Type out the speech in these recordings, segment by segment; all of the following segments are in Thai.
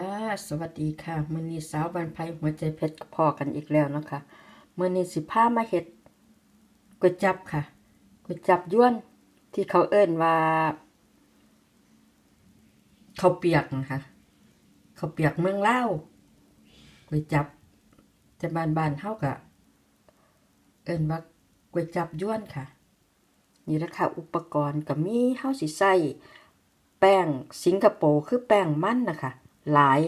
ค่ะ สวัสดีค่ะมือนี้สาวบันไพหัวใจเพชรพอกันอีกแล้วนะคะมือนี้สิพามาเฮ็ดก๋วยจับค่ะก๋วยจับย้วนที่เขาเอิ้นว่าข้าเปียกนะคะเขาเปียกเมืองเล่าก๋วยจับแต่บ้านๆเฮาก็เอิ้นว่าก๋วยจับย้วนค่ะ นี่แหละค่ะอุปกรณ์ก็มีเฮาสิใส่แป้งสิงคโปร์คือแป้งมันนะคะ หลาย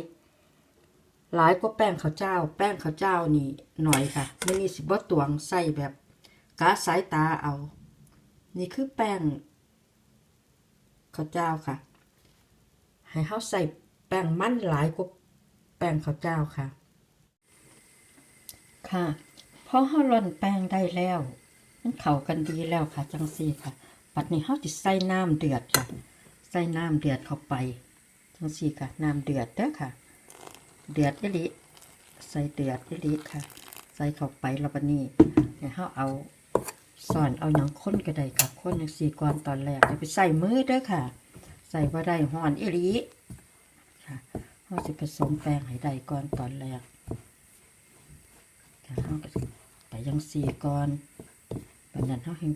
หลายกว่าแป้งข้าวเจ้า แป้งข้าวเจ้านี่หน่อยค่ะไม่นี่สิบ่ตวงใส่แบบกาสายตาเอา นี่คือแป้งข้าวเจ้าค่ะ ให้เฮาใส่แป้งมันหลายกว่าแป้งข้าวเจ้าค่ะ ค่ะพอเฮาร่อนแป้งได้แล้ว มันเข้ากันดีแล้วค่ะ จังซี่ค่ะ ปัดนี้เฮาสิใส่น้ำเดือดค่ะ ใส่น้ำเดือดเข้าไป จังซี่ค่ะน้ำเดือดเด้อค่ะ เดือดอีหลิใส่เดือดอีหลิค่ะ ใส่เข้าไปแล้วบัดนี้ให้เฮาเอาสอนเอาหยังข้นก็ได้ค่ะข้นจังซี่ก่อนตอนแรกอย่าไปใส่มือเด้อค่ะ ใส่บ่ได้ฮ้อนอีหลิค่ะเฮาสิผสมแป้งให้ได้ก่อนตอนแรกค่ะเฮาก็สิไปจังซี่ก่อนบัดนั้นเฮาให้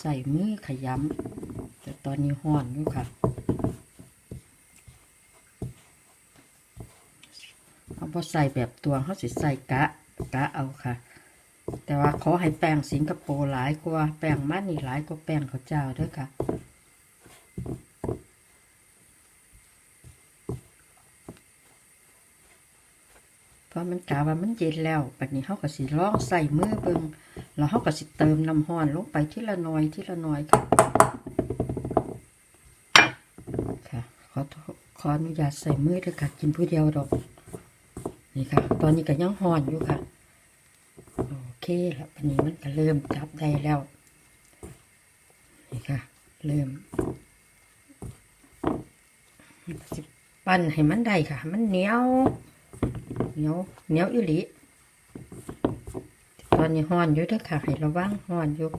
ใส่มือขยำแต่ตอนนี้ฮ้อนอยู่ค่ะ เอาพอใส่แบบตัวเขาสิใส่กะกะเอาค่ะ แต่ว่าขอให้แป้งสิงคโปร์หลายกว่าแป้งมันนี่หลายกว่าแป้งข้าวเจ้าเด้วยค่ะเพราะมันกาว่ามันเย็นแล้วปัดนี้เขาก็สิลองใส่มือเบิงแล้วเขาก็สิเติมน้ำห้อนลงไปทีละหน้อยทีละหน้อยค่ะค่ะขอขออนุญาตใส่มือด้วยค่ะกินผู้เดียวดอก นี่ค่ะ ตอนนี้ก็ยังห่อนอยู่ค่ะ โอเคแล้ววันนี้มันก็เริ่มจับได้แล้ว นี่ค่ะ เริ่มปั้นให้มันได้ค่ะ มันเหนียว เหนียว เหนียวอิลิตอนนี้ห่อนอยู่ด้วยค่ะ ให้ระวังห่อนอยู่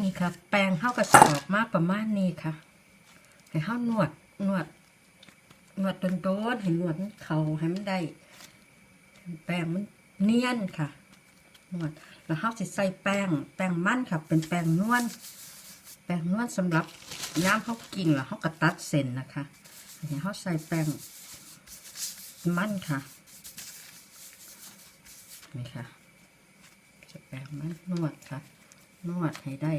นี่ค่ะ แปรงเข้ากับสออกมากประมาณนี้ค่ะให้เข้านวดนวดนวดโดนๆให้นวดเขาให้มันได้ แป้งมันเนียนค่ะนวดแล้วเขาสิใส่แป้ง แป้งมันค่ะ เป็นแป้งนวลแป้งนวลสำหรับย่ามเขากินแล้วเขาก็ตัดเส้นนะคะให้เขาใส่แป้งมันค่ะนี่ค่ะจะแป้งมันนวดค่ะ นวดให้ได้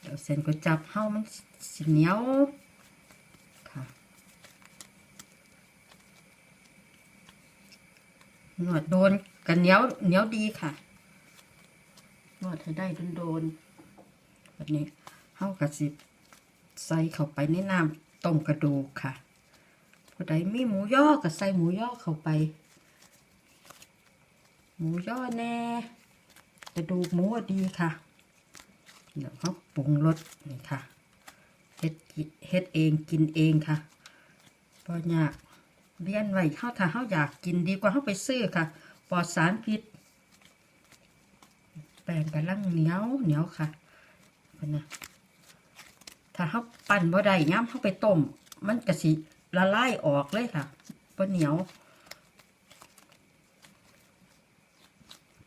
เดี๋ยวเส้นก๋วยจับเฮามันสิเหนียวค่ะนวดโดนกันเหนียวเหนียวดีค่ะนวดให้ได้โดนโดนแบบนี้เฮากระสิใส่เข้าไปในน้ำต้มกระดูกค่ะผู้ใดมีหมูย่อก็ใส่หมูย่อเข้าไป หมูย่อแน่ กระดูกหมูอดีค่ะ เดี๋ยวเขาปรุงรสนี่ค่ะเฮ็ดเฮ็ดเองกินเองค่ะปอยากเรียนไว้เขาถ้าเขาอยากกินดีกว่าเขาไปซื้อค่ะ ปลอดสารพิษ แป้งกำลังเหนียวเหนียวค่ะนะถ้าเขาปั่นบ่ได้ย้ำเขาไปต้ม มันกระสิละลายออกเลยค่ะบ่เหนียว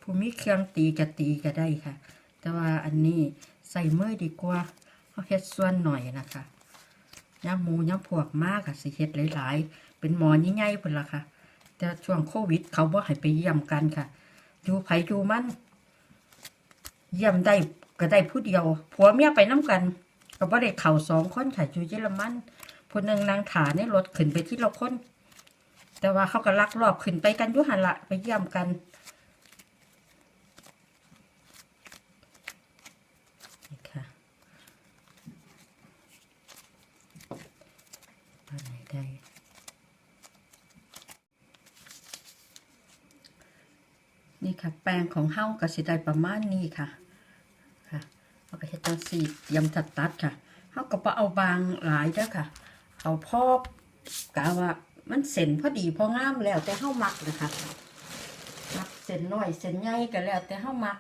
ผู้มีเครื่องตีก็ตีก็ได้ค่ะ แต่ว่าอันนี้ใส่เมื่อดีกว่าเขาเฮ็ดส่วนหน่อยนะคะย่ำหมูย่ำพวกมากค่ะสิเฮ็ดหลายๆ เป็นหมอใหญ่ๆพุ่นละค่ะ แต่ช่วงโควิด เขาบ่ให้ไปเยี่ยมกันค่ะอยู่ไผอยู่มัน เยี่ยมได้ก็ได้ผู้เดียวผัวเมียไปน้กัน ก็บ่ได้เข่าสองคนค่ะอยู่เยอรมันผู้หนึ่งนางถาเนี่ยรถขึ้นไปที่ละคนแต่ว่าเขาก็ลักลอบขึ้นไปกันอยู่หันละไปเยี่ยมกัน อะไรได้ นี่ค่ะ แป้งของเฮ้ากระสีได้ประมาณนี้ค่ะ ค่ะเอากระฮ็ดตัดสียำตัดตัดค่ะเฮ้าก็เอาบางหลายแล้วค่ะ เอาพอบกาว่ามันเส้นพอดีพองามแล้วแต่เฮ้ามักนะคะมักเส้นน้อยเส้นใหญ่ก็แล้วแต่เฮ้ามัก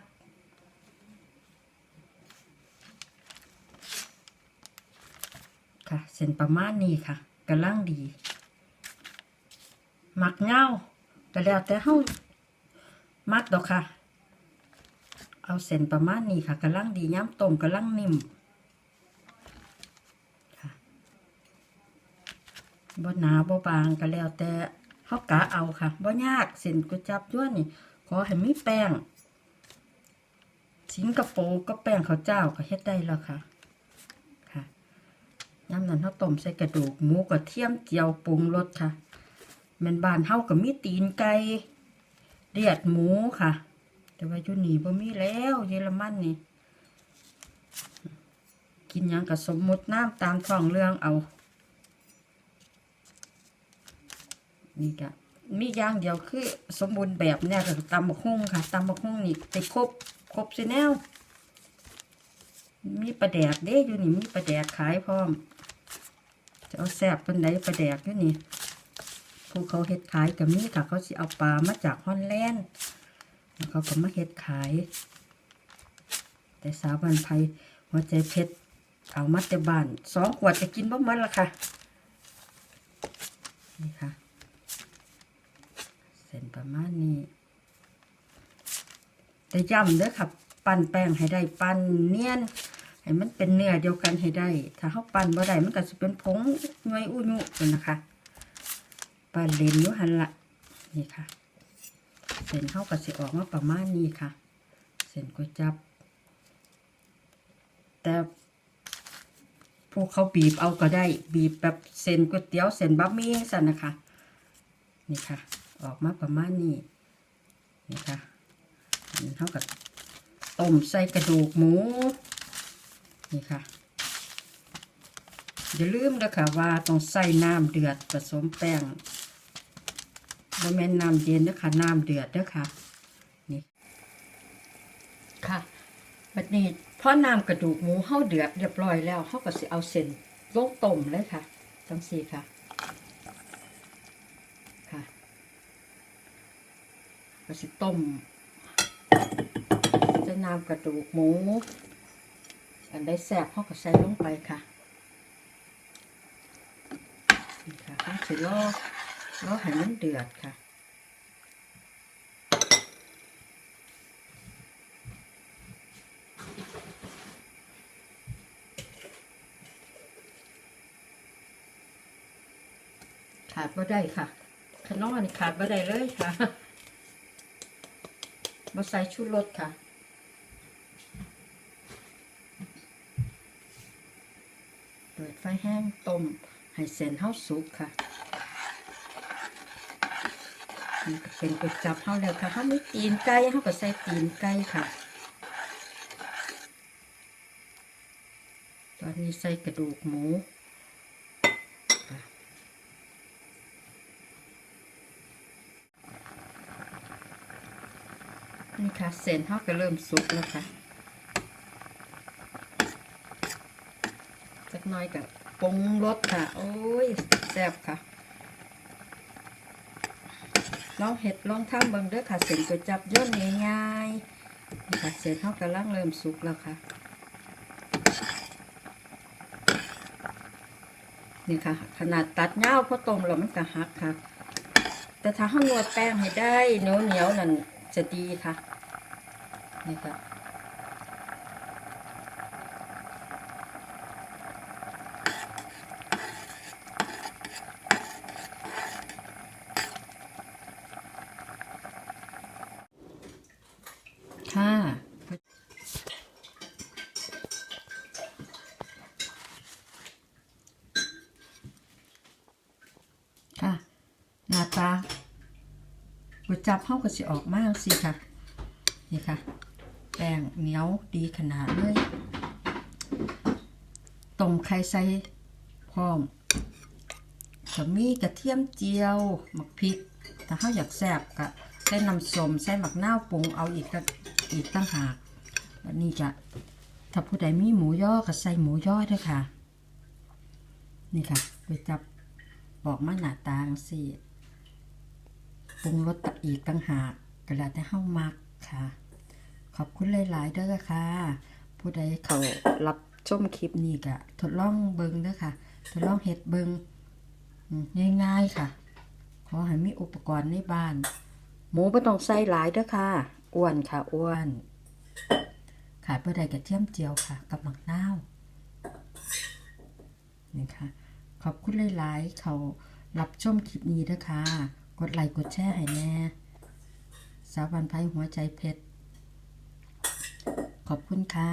ค่ะเส้นประมาณนี้ค่ะ กำลังดีมักเงาก็แล้วแต่เฮามักดอกค่ะ เอาเส้นประมาณนี้ค่ะกำลังดีย้ำต้มกำลังนิ่มค่ะบ่หนาบ่บางก็แล้วแต่เฮากะเอาค่ะบ่ยากเส้นก๋วยจับย้วนนี่ขอให้มีแป้งสิงคโปร์ก็แป้งข้าวเจ้าก็เฮ็ดได้แล้วค่ะ ย่ำนั้นเขาต้มใส่กระดูกหมูกระเทียมเจียวปรุงรสค่ะแมนบานเฮาก็มีตีนไก่เลียดหมูค่ะ แต่ว่ายู่นี่บ่มีแล้วเยอรมันนี่ กินยังก็สมมุติน้ำตามท้องเรื่องเอา นี่ก็มีอย่างเดียวคือสมบูรณ์แบบเนี่ยก็ตำบักหุ่งค่ะตำบักหุ่งนี่ไปครบครบสิแนวมีปลาแดกเด้อยู่นี่มีปลาแดกขายพร้อม จะเอาแซ่บเป็นไดปลาแดกอยู่นี่ผู้เขาเฮ็ดขายกับมีค่ะ เขาสิเอาปลามาจากฮอลแลนด์แล้วเขาก็มาเฮ็ดขาย แต่สาวบันไพหัวใจเพชรเอามาแต่บ้านสองขวดจะกินบ่หมดละค่ะนี่ค่ะเส้นประมาณนี้แต่ย้ำเด้อค่ะ ปั้นแป้งให้ได้ปั้นเนียน ให้มันเป็นเนื้อเดียวกันให้ได้ ถ้าเขาปั้นบ่ได้มันก็จะเป็นผงหน่วยอุยุกันนะคะปั้นเลนอยู่หันละนี่ค่ะ เส้นเข้าก็สิออกมาประมาณนี้ค่ะ เส้นก๋วยจับ แต่พวกเขาบีบเอาก็ได้ บีบแบบเส้นก๋วยเตี๋ยวเส้นบะหมี่สั่นนะคะนี่ค่ะ ออกมาประมาณนี้นี่ค่ะอันนี้เท่ากับต้มใส่กระดูกหมู นี่ค่ะ อย่าลืมนะคะว่าต้องใส่น้ำเดือดผสมแป้งบ่แม่นน้ำเย็นนะคะน้ำเดือดเด้อค่ะนี่ค่ะบัดนี้พอน้ำกระดูกหมูเฮาเดือดเรียบร้อยแล้วเฮาก็สิเอาเส้นลงต้มเลยค่ะจังซีค่ะค่ะก็สิต้มจะน้ำกระดูกหมูันได้แซ่บเขาก็ใส่ลงไปค่ะนี่ค่ะเขาสิรอรอให้มันเดือดค่ะขาดบ่ได้ค่ะขนมนี่ขาดบ่ได้เลยค่ะมาใส่ชูรสค่ะ เปิดไฟแห้งต้มให้เส้นเฮาสุกค่ะนี่เป็นก๋วยจับเฮาแล้วค่ะเฮามีตีนไก่เฮาก็ใส่ตีนไก่ค่ะ ตอนนี้ใส่กระดูกหมูนี่ค่ะเส้นเฮาก็เริ่มสุกแล้วค่ะ สักน่อยกับปรุงรสค่ะ โอ้ยแซ่บค่ะลองเห็ดลองทำเบิ่งเด้อค่ะเส้นก๋วยจับย่นง่ายๆค่ะเส้นเขากำลังเริ่มสุกแล้วค่ะ นี่ค่ะ ขนาดตัดเงาเพราะต้มแล้วมันก็หักค่ะ แต่ถ้าห้านวดแป้งให้ได้เหนียวเหนียวนั่นจะดีค่ะ นี่ค่ะ ค่ะ ค่ะ หน้าตาก๋วยจับเฮาก็สิออกมากสิค่ะ นี่ค่ะ แป้งเหนียวดีขนาดเลยต้มไข่ใส่พร้อมก็มีกระเทียมเจียวหมักพริก ถ้าเฮาอยากแซ่บก็ใส่น้ำส้มใส่หมักน้าวปรุงเอาอีกก็ อีกตั้งหากแล้วนี่จะถ้าผู้ใดมีหมูย่อก็ใส่หมูย่อด้วยค่ะ นี่ค่ะไปจับบอกมาหน้าตางสิปรุงรสอีกตั้งหากก็แล้วแต่เฮามักค่ะ ขอบคุณหลายๆเด้อค่ะ ผู้ใดเขารับชมคลิปนี้ก็ทดลองเบิงด้อค่ะจะลองเฮ็ดเบิงง่ายๆค่ะ ขอให้มีอุปกรณ์ในบ้าน หมูไม่ต้องใส่หลายด้อค่ะ อ้วนค่ะอ้วน ขายเพื่อใดกระเทียมเจียวค่ะ กับหมักนาวนี่ค่ะ ขอบคุณหลายๆ เขารับชมคลิปนี้นะคะ กดไลค์กดแชร์ให้แน่สาวันไพหัวใจเพชร ขอบคุณค่ะ